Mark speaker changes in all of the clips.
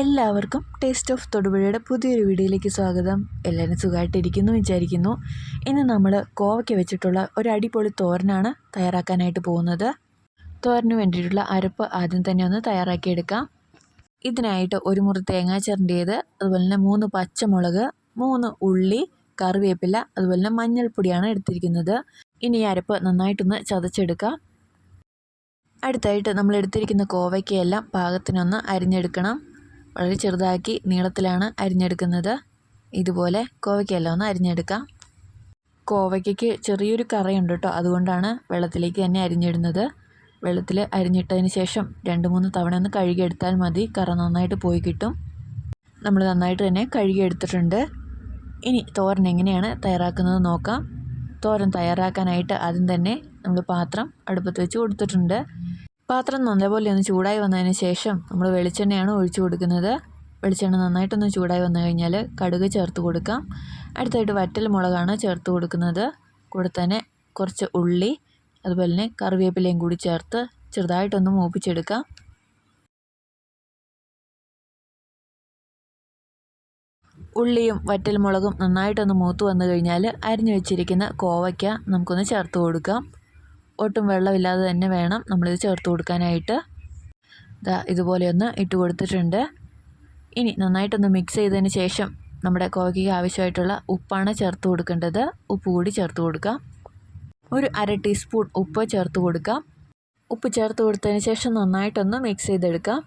Speaker 1: എല്ലാവർക്കും taste of തൊടുപുഴയുടെ പുതിയൊരു വീഡിയോയിലേക്ക് സ്വാഗതം. എല്ലാവരും സുഖമായിട്ടിരിക്കുന്നു വിചാരിക്കുന്നു. ഇന്ന് നമ്മൾ കോവയ്ക്ക് വെച്ചിട്ടുള്ള ഒരു അടിപൊളി തോരനാണ് തയ്യാറാക്കാനായിട്ട് പോകുന്നത്. തോരന് വേണ്ടിയിട്ടുള്ള അരപ്പ് ആദ്യം തന്നെ ഒന്ന് തയ്യാറാക്കിയെടുക്കാം. ഇതിനായിട്ട് ഒരു മുറി തേങ്ങ ചിരണ്ടിയത് അതുപോലെ തന്നെ മൂന്ന് പച്ചമുളക് മൂന്ന് ഉള്ളി കറിവേപ്പില അതുപോലെ തന്നെ മഞ്ഞൾപ്പൊടിയാണ് എടുത്തിരിക്കുന്നത്. ഇനി ഈ അരപ്പ് നന്നായിട്ടൊന്ന് ചതച്ചെടുക്കാം. അടുത്തായിട്ട് നമ്മൾ എടുത്തിരിക്കുന്ന കോവയ്ക്കയെല്ലാം പാകത്തിനൊന്ന് അരിഞ്ഞെടുക്കണം. വളരെ ചെറുതാക്കി നീളത്തിലാണ് അരിഞ്ഞെടുക്കുന്നത്. ഇതുപോലെ കോവയ്ക്കെല്ലാം ഒന്ന് അരിഞ്ഞെടുക്കാം. കോവയ്ക്കയ്ക്ക് ചെറിയൊരു കറയുണ്ട് കേട്ടോ. അതുകൊണ്ടാണ് വെള്ളത്തിലേക്ക് തന്നെ അരിഞ്ഞിടുന്നത്. വെള്ളത്തിൽ അരിഞ്ഞിട്ടതിന് ശേഷം രണ്ട് മൂന്ന് തവണ ഒന്ന് കഴുകിയെടുത്താൽ മതി. കറ നന്നായിട്ട് പോയി കിട്ടും. നമ്മൾ നന്നായിട്ട് തന്നെ കഴുകിയെടുത്തിട്ടുണ്ട്. ഇനി തോരൻ എങ്ങനെയാണ് തയ്യാറാക്കുന്നത് നോക്കാം. തോരൻ തയ്യാറാക്കാനായിട്ട് ആദ്യം തന്നെ നമ്മൾ പാത്രം അടുപ്പത്ത് വെച്ച് കൊടുത്തിട്ടുണ്ട്. പാത്രം നല്ലപോലെ ഒന്ന് ചൂടായി വന്നതിന് ശേഷം നമ്മൾ വെളിച്ചെണ്ണയാണ് ഒഴിച്ചു കൊടുക്കുന്നത്. വെളിച്ചെണ്ണ നന്നായിട്ടൊന്ന് ചൂടായി വന്നു കഴിഞ്ഞാൽ കടുക് ചേർത്ത് കൊടുക്കാം. അടുത്തായിട്ട് വറ്റൽ മുളകാണ് ചേർത്ത് കൊടുക്കുന്നത്. കൂടെ തന്നെ കുറച്ച് ഉള്ളി അതുപോലെ തന്നെ കറിവേപ്പിലയും കൂടി ചേർത്ത് ചെറുതായിട്ടൊന്ന് മൂപ്പിച്ചെടുക്കാം. ഉള്ളിയും വറ്റൽ മുളകും നന്നായിട്ടൊന്ന് മൂത്ത് വന്നു കഴിഞ്ഞാൽ അരിഞ്ഞു വെച്ചിരിക്കുന്ന കോവയ്ക്ക നമുക്കൊന്ന് ചേർത്ത് കൊടുക്കാം. ഒട്ടും വെള്ളമില്ലാതെ തന്നെ വേണം നമ്മളിത് ചേർത്ത് കൊടുക്കാനായിട്ട്. ഇതാ ഇതുപോലെ ഒന്ന് ഇട്ട് കൊടുത്തിട്ടുണ്ട്. ഇനി നന്നായിട്ടൊന്ന് മിക്സ് ചെയ്തതിന് ശേഷം നമ്മുടെ കോവയ്ക്ക് ആവശ്യമായിട്ടുള്ള ഉപ്പാണ് ചേർത്ത് കൊടുക്കേണ്ടത്. ഉപ്പ് കൂടി ചേർത്ത് കൊടുക്കാം. ഒരു അര ടീസ്പൂൺ ഉപ്പ് ചേർത്ത് കൊടുക്കാം. ഉപ്പ് ചേർത്ത് കൊടുത്തതിന് ശേഷം നന്നായിട്ടൊന്ന് മിക്സ് ചെയ്തെടുക്കാം.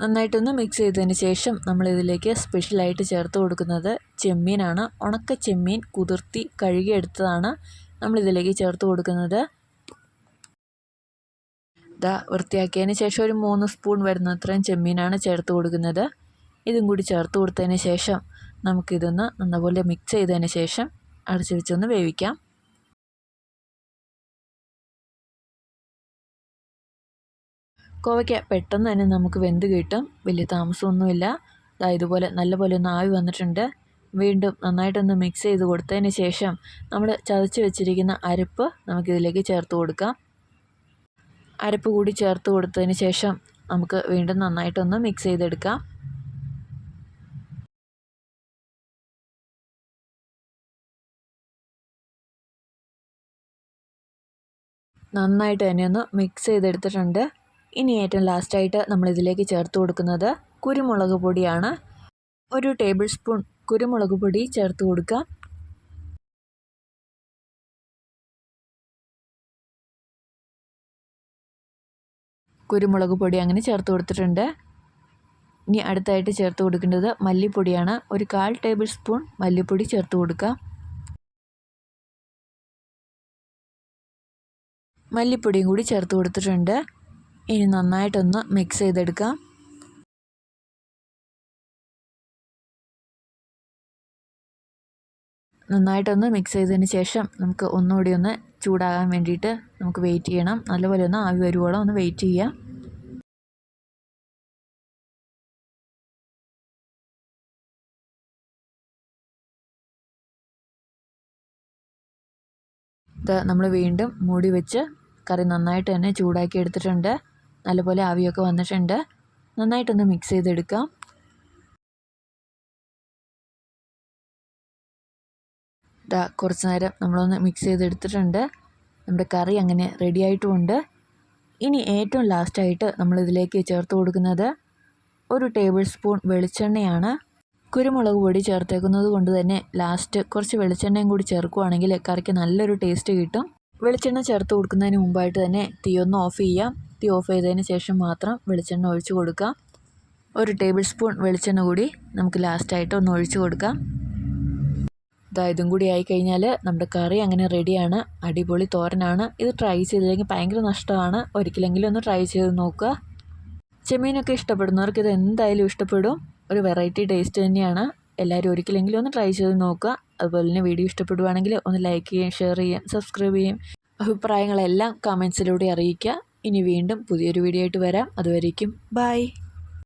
Speaker 1: നന്നായിട്ടൊന്ന് മിക്സ് ചെയ്തതിന് ശേഷം നമ്മളിതിലേക്ക് സ്പെഷ്യലായിട്ട് ചേർത്ത് കൊടുക്കുന്നത് ചെമ്മീനാണ്. ഉണക്ക ചെമ്മീൻ കുതിർത്തി കഴുകിയെടുത്തതാണ് നമ്മളിതിലേക്ക് ചേർത്ത് കൊടുക്കുന്നത്. ഇതാ വൃത്തിയാക്കിയതിന് ശേഷം ഒരു മൂന്ന് സ്പൂൺ വരുന്നത്രയും ചെമ്മീനാണ് ചേർത്ത് കൊടുക്കുന്നത്. ഇതും കൂടി ചേർത്ത് കൊടുത്തതിന് ശേഷം നമുക്കിതൊന്ന് നല്ലപോലെ മിക്സ് ചെയ്തതിന് ശേഷം അടച്ചു വെച്ചൊന്ന് വേവിക്കാം. കോവയ്ക്ക പെട്ടെന്ന് തന്നെ നമുക്ക് വെന്ത് കിട്ടും. വലിയ താമസമൊന്നുമില്ല. ദാ ഇതുപോലെ നല്ലപോലെ ഒന്ന് ആവി വന്നിട്ടുണ്ട്. വീണ്ടും നന്നായിട്ടൊന്ന് മിക്സ് ചെയ്ത് കൊടുത്തതിന് ശേഷം നമ്മൾ ചതച്ച് വെച്ചിരിക്കുന്ന അരപ്പ് നമുക്കിതിലേക്ക് ചേർത്ത് കൊടുക്കാം. അരപ്പ് കൂടി ചേർത്ത് കൊടുത്തതിന് ശേഷം നമുക്ക് വീണ്ടും നന്നായിട്ടൊന്ന് മിക്സ് ചെയ്തെടുക്കാം. നന്നായിട്ട് തന്നെ ഒന്ന് മിക്സ് ചെയ്തെടുത്തിട്ടുണ്ട്. ഇനി ഏറ്റവും ലാസ്റ്റായിട്ട് നമ്മളിതിലേക്ക് ചേർത്ത് കൊടുക്കുന്നത് കുരുമുളക് പൊടിയാണ്. ഒരു ടേബിൾ സ്പൂൺ കുരുമുളക് പൊടി ചേർത്ത് കൊടുക്കാം കുരുമുളക് പൊടി അങ്ങനെ ചേർത്ത് കൊടുത്തിട്ടുണ്ട്. ഇനി അടുത്തായിട്ട് ചേർത്ത് കൊടുക്കേണ്ടത് മല്ലിപ്പൊടിയാണ്. ഒരു കാൽ ടേബിൾ സ്പൂൺ മല്ലിപ്പൊടി ചേർത്ത് കൊടുക്കുക. മല്ലിപ്പൊടിയും കൂടി ചേർത്ത് കൊടുത്തിട്ടുണ്ട്. ഇനി നന്നായിട്ടൊന്ന് മിക്സ് ചെയ്തെടുക്കാം. നന്നായിട്ടൊന്ന് മിക്സ് ചെയ്തതിന് ശേഷം നമുക്ക് ഒന്നുകൂടി ഒന്ന് ചൂടാകാൻ വേണ്ടിയിട്ട് നമുക്ക് വെയിറ്റ് ചെയ്യണം. നല്ലപോലെ ഒന്ന് ആവി വരുവോളം ഒന്ന് വെയിറ്റ് ചെയ്യാം. നമ്മൾ വീണ്ടും മൂടി വെച്ച് കറി നന്നായിട്ട് തന്നെ ചൂടാക്കി എടുത്തിട്ടുണ്ട്. നല്ലപോലെ ആവിയൊക്കെ വന്നിട്ടുണ്ട്. നന്നായിട്ടൊന്ന് മിക്സ് ചെയ്തെടുക്കാം. ഇതാ കുറച്ച് നേരം നമ്മളൊന്ന് മിക്സ് ചെയ്തെടുത്തിട്ടുണ്ട്. നമ്മുടെ കറി അങ്ങനെ റെഡി ആയിട്ടുമുണ്ട് ഇനി ഏറ്റവും ലാസ്റ്റായിട്ട് നമ്മളിതിലേക്ക് ചേർത്ത് കൊടുക്കുന്നത് ഒരു ടേബിൾ സ്പൂൺ വെളിച്ചെണ്ണയാണ്. കുരുമുളക് പൊടി ചേർത്തേക്കുന്നത് കൊണ്ട് തന്നെ ലാസ്റ്റ് കുറച്ച് വെളിച്ചെണ്ണയും കൂടി ചേർക്കുകയാണെങ്കിൽ കറിക്ക് നല്ലൊരു ടേസ്റ്റ് കിട്ടും. വെളിച്ചെണ്ണ ചേർത്ത് കൊടുക്കുന്നതിന് മുമ്പായിട്ട് തന്നെ തീ ഒന്ന് ഓഫ് ചെയ്യാം തീ ഓഫ് ചെയ്തതിന് ശേഷം മാത്രം വെളിച്ചെണ്ണ ഒഴിച്ച് കൊടുക്കാം ഒരു ടേബിൾ സ്പൂൺ വെളിച്ചെണ്ണ കൂടി നമുക്ക് ലാസ്റ്റായിട്ട് ഒന്ന് ഒഴിച്ച് കൊടുക്കാം ഇതാ ഇതും കൂടി ആയി കഴിഞ്ഞാൽ നമ്മുടെ കറി അങ്ങനെ റെഡിയാണ് അടിപൊളി തോരനാണ്. ഇത് ട്രൈ ചെയ്തില്ലെങ്കിൽ ഭയങ്കര നഷ്ടമാണ്. ഒരിക്കലെങ്കിലും ഒന്ന് ട്രൈ ചെയ്ത് നോക്കുക. ചെമ്മീനൊക്കെ ഇഷ്ടപ്പെടുന്നവർക്ക് ഇത് എന്തായാലും ഇഷ്ടപ്പെടും. ഒരു വെറൈറ്റി ടേസ്റ്റ് തന്നെയാണ്. എല്ലാവരും ഒരിക്കലെങ്കിലും ഒന്ന് ട്രൈ ചെയ്ത് നോക്കുക. അതുപോലെ തന്നെ വീഡിയോ ഇഷ്ടപ്പെടുവാണെങ്കിൽ ഒന്ന് ലൈക്ക് ചെയ്യുകയും ഷെയർ ചെയ്യുകയും സബ്സ്ക്രൈബ് ചെയ്യും അഭിപ്രായങ്ങളെല്ലാം കമൻസിലൂടെ അറിയിക്കുക. ഇനി വീണ്ടും പുതിയൊരു വീഡിയോ ആയിട്ട് വരാം. അതുവരേക്കും ബൈ